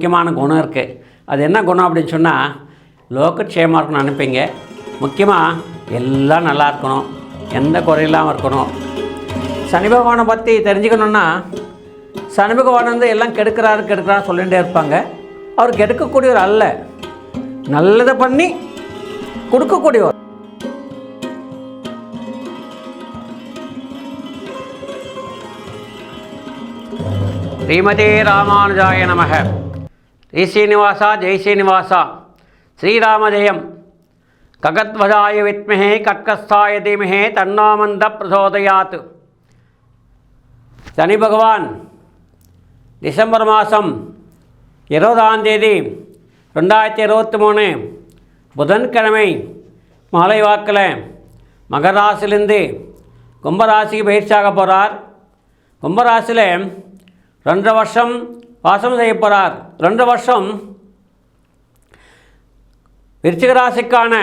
முக்கியமான குணம் இருக்குது அது என்ன குணம் அப்படின்னு சொன்னால் லோகக்ஷேமாக இருக்கணும்னு நினைப்பீங்க. முக்கியமாக எல்லாம் நல்லா இருக்கணும். எந்த குறையில்லாமல் இருக்கணும். சனி பகவானை பற்றி தெரிஞ்சுக்கணுன்னா சனி பகவான் வந்து எல்லாம் கெடுக்கிறாரு கெடுக்கிறாரு சொல்லிகிட்டே இருப்பாங்க. அவர் கெடுக்கக்கூடியவர் அல்ல. நல்லதை பண்ணி கொடுக்கக்கூடியவர். ஸ்ரீமதே ராமானுஜாய நமக. ஸ்ரீ ஸ்ரீனிவாசா ஜெய் ஸ்ரீனிவாசா ஸ்ரீராமஜெயம் ககத்வஜாய வித்மஹே கக்கஸ்தாய தீமஹே தன்னாமந்த பிரசோதயாத் சனி பகவான் டிசம்பர் மாதம் இருபதாம் தேதி ரெண்டாயிரத்தி இருபத்தி மூணு புதன்கிழமை மாலை வாக்கில் மகராசிலேருந்து கும்பராசிக்கு பயிற்சியாக போகிறார். கும்பராசியில் ரெண்டு வருஷம் வாசம் செய்ய போகிறார் ரெண்டு வருஷம் விருச்சிகராசிக்கான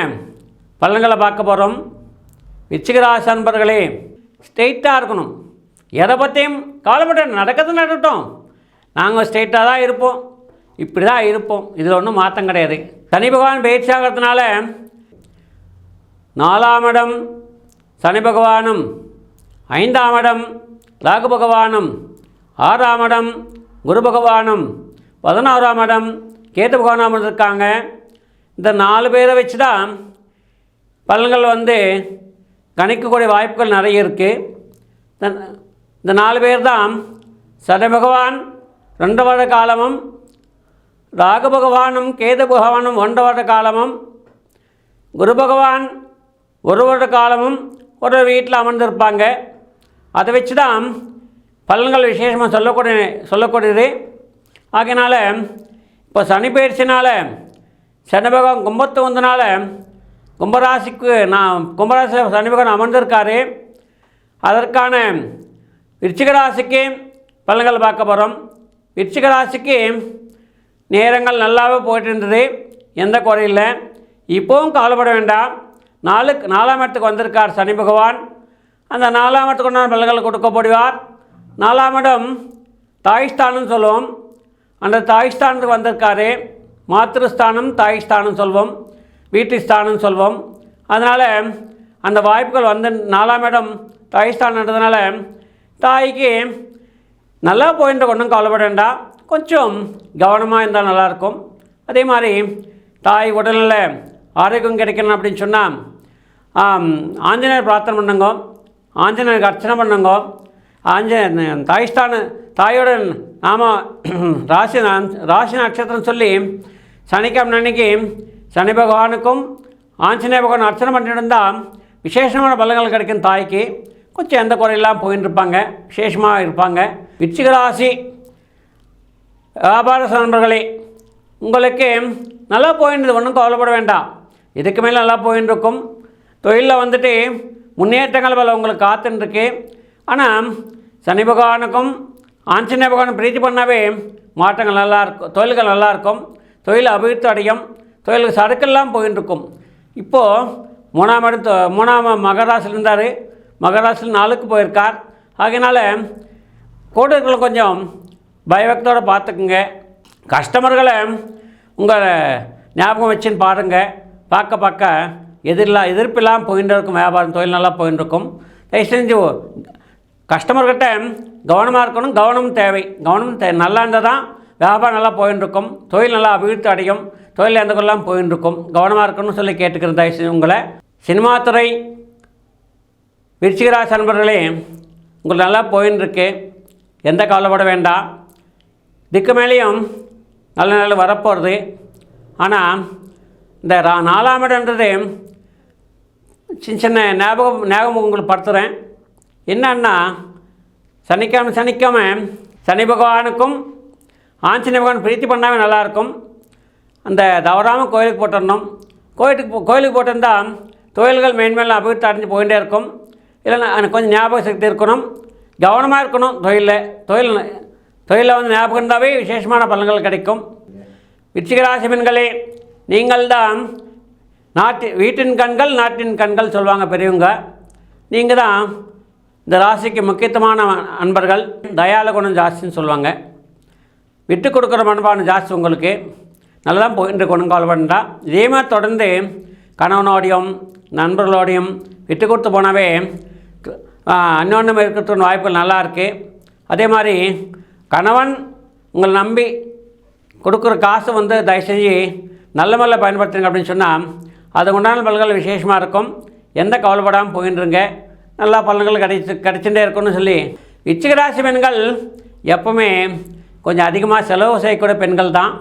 பலன்களை பார்க்க போகிறோம் விருச்சிகராசி அன்பர்களே ஸ்ட்ரெயிட்டாக இருக்கணும். எதை பற்றியும் கவலைப்பட நடக்கிறது நடக்கட்டும். நாங்கள் ஸ்ட்ரெயிட்டாக தான் இருப்போம். இப்படி தான் இருப்போம். இதில் ஒன்றும் மாற்றம் கிடையாது. சனி பகவான் பயிற்சி ஆகிறதுனால நாலாம் இடம் சனி பகவானும் ஐந்தாம் இடம் ராகு பகவானும் ஆறாம் இடம் குரு பகவானும் பதினாறாம் இடம் கேட்டு பகவானாம் இருக்காங்க. இந்த நாலு பேரை வச்சு தான் பலன்கள் வந்து கணிக்கக்கூடிய வாய்ப்புகள் நிறைய இருக்குது இந்த- இந்த நாலு பேர் தான் சதபகவான் பகவான் ரெண்டு வருட காலமும் ராகு பகவானும் கேது பகவானும் ஒன்று வருட காலமும் குரு பகவான் ஒரு வருட காலமும் ஒரு வீட்டில் அமர்ந்திருப்பாங்க. அதை வச்சு தான் பலன்கள் விசேஷமாக சொல்லக்கூடிய சொல்லக்கூடியது. ஆகையினால் இப்போ சனி பயிற்சினால் சனி பகவான் கும்பத்து வந்தனால கும்பராசிக்கு நான் கும்பராசி சனி பகவான் அமர்ந்திருக்காரு. அதற்கான விருச்சிகராசிக்கு பலன்கள் பார்க்க போகிறோம் விருச்சிகராசிக்கு நேரங்கள் நல்லாவே போயிட்டு இருந்தது எந்த குறையில்லை இப்போவும் கவலைப்பட வேண்டாம். நாலு நாலாம் இடத்துக்கு வந்திருக்கார் சனி பகவான். அந்த நாலாம் இடத்துக்கு உண்டான பலன்கள் கொடுக்கப்படுவார். நாலாம் இடம் தாய்ஸ்தானம் சொல்லுவோம் அந்த தாய்ஸ்தானத்துக்கு வந்திருக்காரு. மாத்திருஸ்தானம் தாய்ஸ்தானம் சொல்வோம். வீட்டு ஸ்தானம் சொல்வோம். அதனால் அந்த வாய்ப்புகள் வந்து நாலாம் இடம் தாய்ஸ்தானன்றதுனால தாய்க்கு நல்லா போயின்ற ஒன்றும் கவலைப்பட வேண்டாம். கொஞ்சம் கவனமாக இருந்தால் நல்லாயிருக்கும். அதே மாதிரி தாய் உடல்நில ஆரோக்கியம் கிடைக்கணும் அப்படின்னு சொன்னால் ஆஞ்சநேயர் பிரார்த்தனை பண்ணுங்க. ஆஞ்சநேயருக்கு அர்ச்சனை பண்ணுங்க. ஆஞ்ச தாய்ஸ்தான தாயோட நாம ராசி ராசி நட்சத்திரம் சொல்லி சனிக்கிழமை அன்னைக்கு சனி பகவானுக்கும் ஆஞ்சநேய பகவான் அர்ச்சனை பண்ணிட்டு இருந்தால் விசேஷமான பலங்கள் கிடைக்கும் தாய்க்கு. கொஞ்சம் எந்த குறையெல்லாம் போயின்னு இருப்பாங்க விசேஷமாக இருப்பாங்க. விச்சிக ராசி வியாபார நண்பர்களே உங்களுக்கு நல்லா போயின்றது ஒன்றும் கவலைப்பட வேண்டாம். இதுக்கு மேலே நல்லா போயின்னு இருக்கும் தொழிலில் வந்துட்டு முன்னேற்றங்கள் பல உங்களுக்கு காத்துருக்கு ஆனால் சனி பகவானுக்கும் ஆஞ்சநேய பகவான் பிரீத்தி பண்ணாவே மாற்றங்கள் நல்லா இருக்கும் தொழில்கள் நல்லா இருக்கும் தொழில் அபிவிருத்தி அடையும் தொழிலுக்கு சரக்கெல்லாம் போயின்னு இருக்கும் இப்போது மூணாம் இடம் தொ- மூணாம் மகராசில் இருந்தார். மகராசில் நாளுக்கு போயிருக்கார். ஆகையினால கூட்டத்தில் கொஞ்சம் பயபக்தோடு பார்த்துக்குங்க. கஸ்டமர்களை உங்கள் ஞாபகம் வச்சுன்னு பாருங்கள் பார்க்க பார்க்க எதிரில் எதிர்ப்பில்லாமல் போயின்னு இருக்கும் வியாபாரம் தொழில் நல்லா போயின்னு இருக்கும் தயவு செஞ்சு கஸ்டமர்கிட்ட கவனமாக இருக்கணும் கவனம் தேவை. கவனம் தே நல்லா இருந்தால் தான் வியாபாரம் நல்லா போயின்னு இருக்கும் தொழில் நல்லா அபிவிருத்தி அடையும். தொழில் எந்த கொள்ளாமல் போயின்னு இருக்கும் கவனமாக இருக்கணும்னு சொல்லி கேட்டுக்கிறேன் தயவு உங்களை சினிமா துறை விருச்சிகராசி நண்பர்களே உங்களுக்கு நல்லா போயின்னு இருக்கு எந்த கவலைப்பட வேண்டாம். இதுக்கு மேலேயும் நல்ல நல்ல வரப்போகிறது ஆனால் இந்த ரா நாலாம் இடன்றது சின்ன சின்ன ஞாபகம் ஞாபகம் உங்களுக்கு படுத்துகிறேன் என்னன்னா சனிக்கிழமை சனிக்கிழமை சனி பகவானுக்கும் ஆஞ்சநேய பகவான் பிரீத்தி பண்ணாவே நல்லாயிருக்கும். அந்த தவறாமல் கோயிலுக்கு போட்டுடணும். கோயிலுக்கு போ- கோயிலுக்கு போட்டிருந்தா தொழில்கள் மேன்மேலும் அபிவிருத்தி அடைஞ்சு போயிட்டே இருக்கும். இல்லைன்னா எனக்கு கொஞ்சம் ஞாபக சக்தி இருக்கணும். கவனமாக இருக்கணும் தொழிலில். தொழில் தொழிலில் வந்து ஞாபகம் இருந்தாவே விசேஷமான பலன்கள் கிடைக்கும். விச்சிகராசி பெண்களே நீங்கள் தான் நாட்டு வீட்டின் கண்கள் நாட்டின் கண்கள் சொல்லுவாங்க பெரியவங்க. நீங்கள் தான் இந்த ராசிக்கு முக்கியத்துவமான அன்பர்கள் தயால குணம் ஜாஸ்தின்னு சொல்லுவாங்க. விட்டு கொடுக்குற மனப்பான்மை ஜாஸ்தி உங்களுக்கு. நல்லா தான் போயிட்டு குணங்கால் பண்ணுறா இதே மாதிரி தொடர்ந்து கணவனோடையும் நண்பர்களோடையும் விட்டு கொடுத்து போனாவே அன்னொன்றும் இருக்கிறதுக்கு வாய்ப்புகள் நல்லா இருக்குது அதே மாதிரி கணவன் உங்களை நம்பி கொடுக்குற காசு வந்து தயவு செஞ்சு நல்ல முறையில் பயன்படுத்துங்க அப்படின்னு சொன்னால் அது உண்டான பல்கள் விசேஷமாக இருக்கும். எந்த கவலைப்படாமல் போயின்றுங்க நல்லா பலன்கள் கிடைச்சி கிடைச்சுட்டே இருக்கும்னு சொல்லி. விச்சிகராசி பெண்கள் எப்பவுமே கொஞ்சம் அதிகமாக செலவு செய்யக்கூடிய பெண்கள் தான்.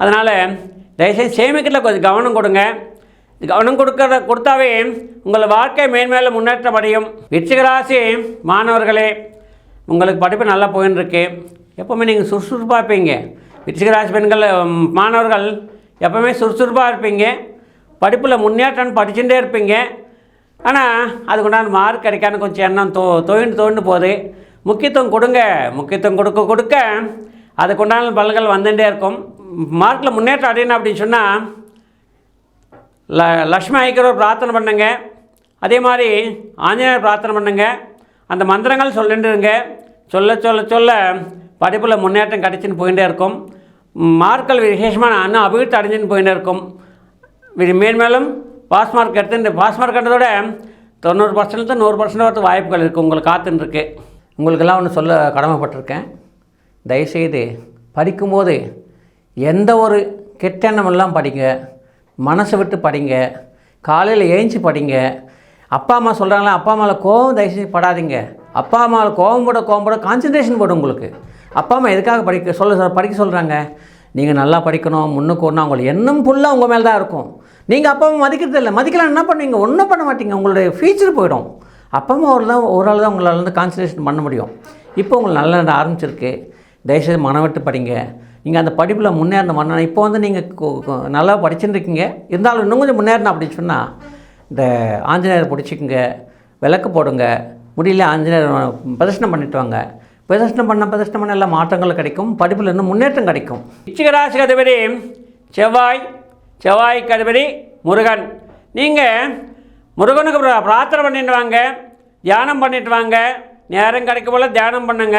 அதனால் தயவுசெய்து சேமிக்கிறதுல கொஞ்சம் கவனம் கொடுங்க. கவனம் கொடுக்கறத கொடுத்தாவே உங்கள் வாழ்க்கை மேன்மேலும் முன்னேற்றம் அடையும். விருச்சிகராசி மாணவர்களே உங்களுக்கு படிப்பு நல்லா போயின்னு இருக்கு எப்போவுமே நீங்கள் சுறுசுறுப்பாக இருப்பீங்க. விருச்சிகராசி பெண்கள் மாணவர்கள் எப்போவுமே சுறுசுறுப்பாக இருப்பீங்க. படிப்பில் முன்னேற்றம் படிச்சுட்டே இருப்பீங்க. ஆனால் அதுக்குண்டான மார்க் கிடைக்கான்னு கொஞ்சம் எண்ணம் தோ தோண்டு தோண்டு போகுது. முக்கியத்துவம் கொடுங்க முக்கியத்துவம் கொடுக்க கொடுக்க. அதுக்குண்டான பல்கள் பலன்கள் வந்துட்டே இருக்கும். மார்க்கில் முன்னேற்றம் அடையணும் அப்படின்னு சொன்னால் ல லக்ஷ்மி ஐக்கியர் பிரார்த்தனை பண்ணுங்க. அதே மாதிரி ஆஞ்சநேயர் பிரார்த்தனை பண்ணுங்க. அந்த மந்திரங்கள் சொல்லிட்டுருங்க சொல்ல சொல்ல சொல்ல படிப்பில் முன்னேற்றம் கிடைச்சின்னு போயிட்டே இருக்கும். மார்க்கள் விசேஷமான அன்னும் அபிவிருத்தி அடைஞ்சுன்னு போயிட்டே இருக்கும். மேன்மேலும் பாஸ் மார்க் எடுத்து பாஸ் மார்க் எடுத்ததோட தொண்ணூறு பர்சன்ட் நூறு பர்சன்ட் வரது வாய்ப்புகள் இருக்குது உங்களுக்கு காத்துன்னு இருக்கு உங்களுக்கெல்லாம் ஒன்று சொல்ல கடமைப்பட்டிருக்கேன். தயவுசெய்து படிக்கும்போது எந்த ஒரு கெட்டெண்ணமெல்லாம் படிங்க. மனசை விட்டு படிங்க. காலையில் ஏஞ்சி படிங்க. அப்பா அம்மா சொல்கிறாங்களா அப்பா அம்மாவில் கோவம் தயவுசெய்து படாதீங்க. அப்பா அம்மாவில் கோவம் போட கோவம் போட கான்சன்ட்ரேஷன் போடும் உங்களுக்கு. அப்பா அம்மா எதுக்காக படிக்க சொல்ல படிக்க சொல்கிறாங்க நீங்கள் நல்லா படிக்கணும் முன்னுக்கு ஒன்று அவங்களுக்கு எண்ணம் ஃபுல்லாக உங்கள் மேலே தான் இருக்கும். நீங்கள் அப்பாவை மதிக்கிறது இல்லை. மதிக்கலாம் என்ன பண்ணுவீங்க? ஒன்றும் பண்ண மாட்டீங்க. உங்களுடைய ஃபியூச்சர் போயிடும். அப்பா அம்மா ஒரு தான் ஒரு ஆள் தான் உங்களால் வந்து கான்சன்ட்ரேஷன் பண்ண முடியும். இப்போ உங்களுக்கு நல்ல நேரம் ஆரம்பிச்சிருக்கு. தயவுசெய்து மனவிட்டு படிங்க. நீங்கள் அந்த படிப்பில் முன்னேறின மன்னா இப்போ வந்து நீங்கள் நல்லா படிச்சுட்டு இருந்தாலும் இன்னும் கொஞ்சம் முன்னேறணும் அப்படின்னு சொன்னால் இந்த ஆஞ்சநேயரை பிடிச்சிக்குங்க. விளக்கு போடுங்க. முடியல ஆஞ்சநேயர் பிரதர்ஷனம் பண்ணிட்டு வாங்க. பிரதர்ஷனம் பண்ண பிரதர்ஷனம் பண்ண எல்லா மாற்றங்கள் கிடைக்கும். படிப்பில் இன்னும் முன்னேற்றம் கிடைக்கும். இச்சிகராசி அதிபதி செவ்வாய் செவ்வாய்க்கு அதிபதி முருகன். நீங்கள் முருகனுக்கு பிரார்த்தனை பண்ணிட்டு வாங்க. தியானம் பண்ணிட்டு வாங்க. நேரம் கிடைக்கும் போல் தியானம் பண்ணுங்க.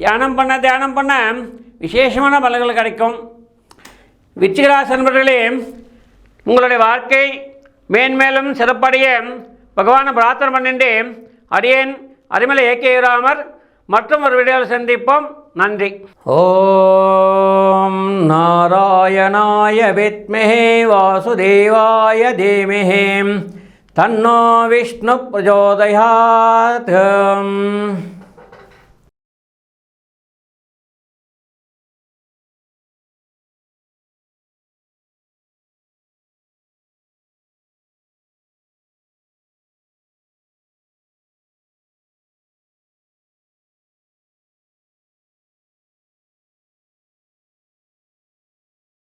தியானம் பண்ண தியானம் பண்ண விசேஷமான பலன்கள் கிடைக்கும். விச்சிகராசி நண்பர்களே உங்களுடைய வாழ்க்கை மேன்மேலும் சிறப்படைய பகவானை பிரார்த்தனை பண்ணிட்டு அடியேன் அரிமலை ஏகேராமர் மற்றும் ஒரு வீடியோவில் சந்திப்போம். நன்றி ஓம் நாராயணாய வித்மஹே வாசுதேவாய தீமஹே தன்னோ விஷ்ணு பிரச்சோதயாத்